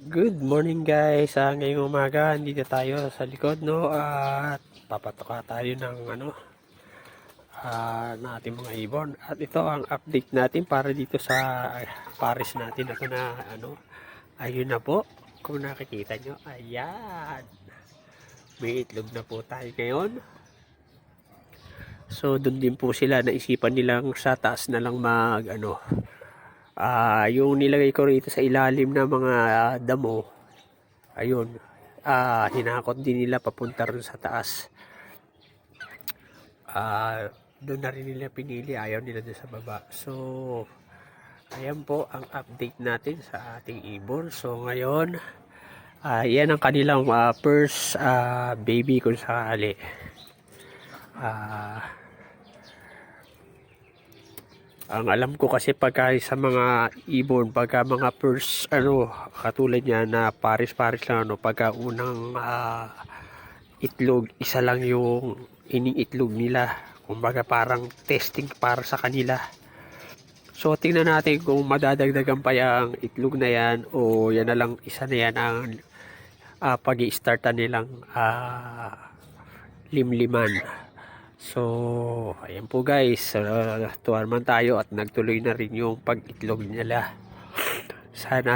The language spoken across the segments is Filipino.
Good morning guys. Ah, ngayong umaga, dito tayo sa likod no at papatoka tayo ng ano ah, ng ating mga ibon. At ito ang update natin para dito sa pares natin ito na ano. Ayun na po. Kung nakikita nyo, ayan. May itlog na po tayo ngayon. So doon din po sila naisipan nilang sa taas na lang mag ano Ah, yung nilagay ko rito sa ilalim ng mga damo, ayun, ah, hinakot din nila papunta rin sa taas. Ah, doon na rin nila pinili, ayaw nila doon sa baba. So, ayan po ang update natin sa ating ibon. So, ngayon, ah, yan ang kanilang ah, first ah, baby kung sakali. Ah, ang alam ko kasi pagka sa mga ibon, pagka mga first, ano, katulad niya na pares-pares lang, ano, pagka unang ah, itlog, isa lang yung iniitlog nila. Kumbaga parang testing para sa kanila. So, tingnan natin kung madadagdagan pa yung itlog na yan o yan na lang, isa na yan ang uh, pag i-startan nilang ah, limliman. So, ayan po guys, uh, tuwan man tayo at nagtuloy na rin yung pag-itlog nila. Sana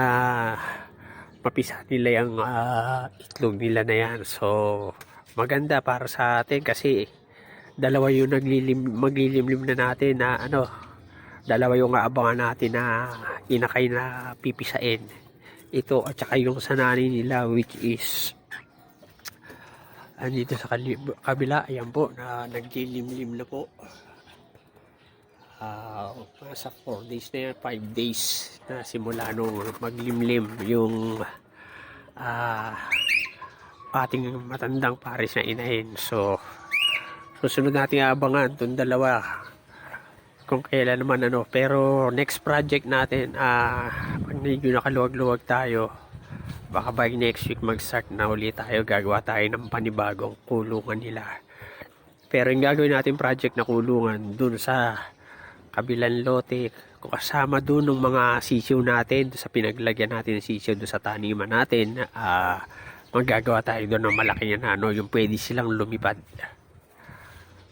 mapisa nila yung ah, itlog nila na yan. So, maganda para sa atin kasi dalawa yung naglilim, maglilimlim na natin na ano, dalawa yung aabangan natin na inakay na pipisain. Ito at saka yung sanani nila which is andito sa kalib- kabila, ayan po, na naglilimlim na po. Ah, nasa 4 days na yan, 5 days na simula nung maglimlim yung ah, ating matandang pares na inahin. So, susunod natin abangan itong dalawa kung kailan naman ano. Pero next project natin, ah, pag medyo nakaluwag-luwag tayo, baka by next week mag-start na ulit tayo gagawa tayo ng panibagong kulungan nila. Pero yung gagawin natin project na kulungan dun sa kabilang lote kasama dun ng mga sisiw natin sa pinaglagyan natin ng sisiw dun sa taniman natin ah magagawa tayo doon ng malaki na ano yung pwede silang lumipad.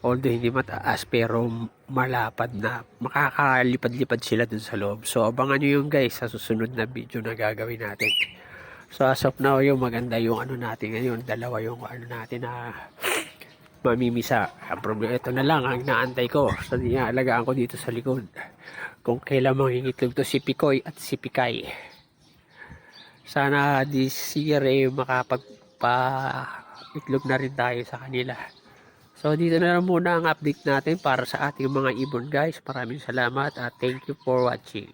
Although hindi mataas pero malapad na makakalipad-lipad sila dun sa loob. So abangan nyo yung guys sa susunod na video na gagawin natin So as of now, yung maganda yung ano natin ngayon, dalawa yung ano natin na mamimisa. Ang problema, ito na lang ang naantay ko. So alagaan ko dito sa likod. Kung kailan mangingitlog to si Pikoy at si Pikay. Sana this year eh, makapagpa itlog na rin tayo sa kanila. So dito na lang muna ang update natin para sa ating mga ibon guys. Maraming salamat at thank you for watching.